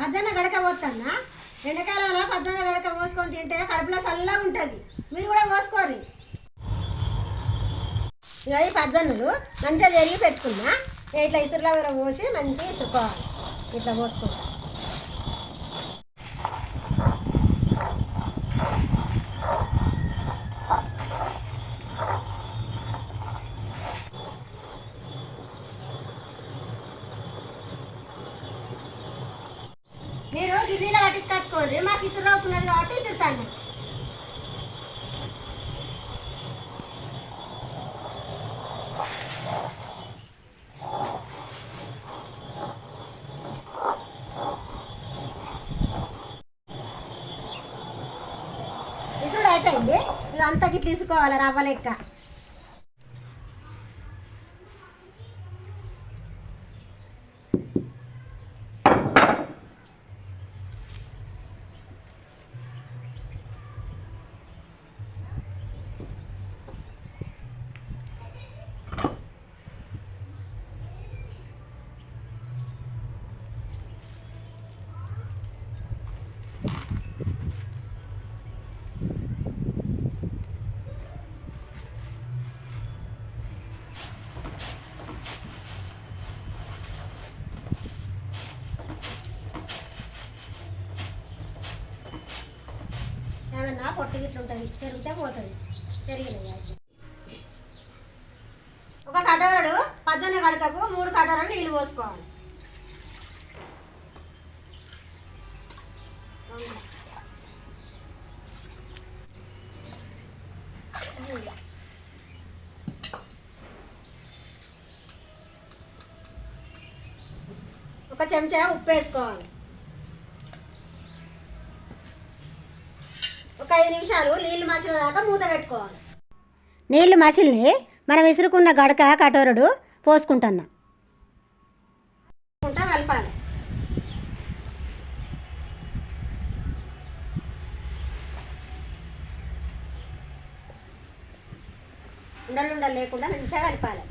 పద్దన్న గడక పోతున్నా ఎండాకాలంలో పద్దెన్న గడక పోసుకొని తింటే కడుపులో చల్లగా ఉంటుంది. మీరు కూడా పోసుకోరు ఇక ఈ మంచిగా జరిగి పెట్టుకున్నా. ఇట్లా ఇసురులో పోసి మంచిగా ఇసుకోవాలి ఇట్లా పోసుకోవాలి. మీరు గిన్నెలో కట్టుకోరు మాకు ఇసురు అవుతున్నది కాబట్టి ఇసురుతాను ఇసుడు అయిపోయింది. ఇక అంతా గిట్ల తీసుకోవాలి రవ్వ లెక్క. ఏమన్నా పొట్టు గిట్లు ఉంటుంది. పెరిగితే పోతుంది. పెరిగినాయి? ఒక కటోరడు పద్దెనిమిది గడకకు మూడు కటోరలు నీళ్ళు పోసుకోవాలి. ఒక చెంచా ఉప్పు వేసుకోవాలి. ఐదు నిమిషాలు నీళ్ళు మసిన దాకా మూత పెట్టుకోవాలి. నీళ్ళు మసిలిని మనం విసురుకున్న గడక కటోరుడు పోసుకుంటున్నా. కలపాలి. ఉండలు ఉండలు లేకుండా మంచిగా కలపాలి.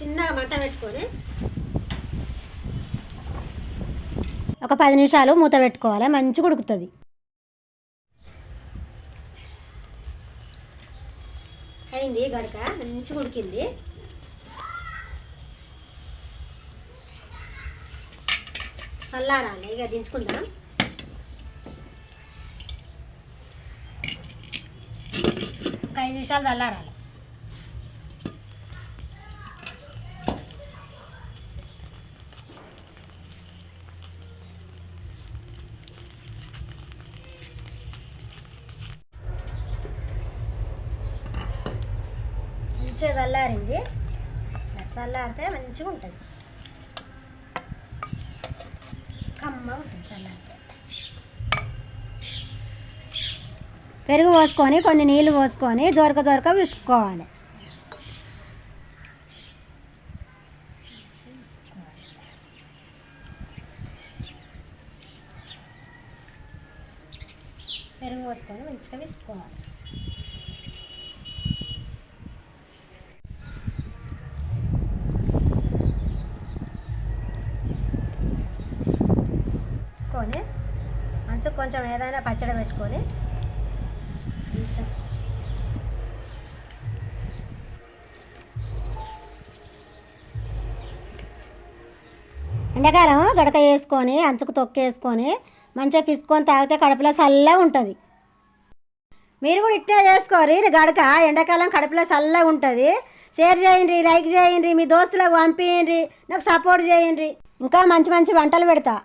చిన్నగా మంట పెట్టుకొని ఒక పది నిమిషాలు మూత పెట్టుకోవాలి మంచిగా ఉడుకుతుంది. అయింది గడక మంచిగా ఉడికింది. చల్లారాలి ఇక దించుకుందాం. ఒక ఐదు నిమిషాలు చల్లారాలి. మంచిగా చల్లారింది. చల్లారితే మంచిగా ఉంటుంది కమ్మ ఉంటుంది చల్లారితే. పెరుగు పోసుకొని కొన్ని నీళ్ళు పోసుకొని జోరక జోరక విసుకోవాలి పెరుగు పోసుకొని మంచిగా విసుకోవాలి పెట్టుకొని మంచిగా కొంచెం ఏదైనా పచ్చడి పెట్టుకొని ఎండాకాలం గడక వేసుకొని అంచుకు తొక్కేసుకొని మంచిగా పిసుకొని తాగితే కడుపులో చల్లగా ఉంటుంది. మీరు కూడా ఇట్టే చేసుకోరు గడక ఎండాకాలం కడుపులో చల్లగా ఉంటుంది. షేర్ చేయండి లైక్ చేయండి మీ దోస్తులకు పంపించండి నాకు సపోర్ట్ చేయండి. ఇంకా మంచి మంచి వంటలు పెడతా.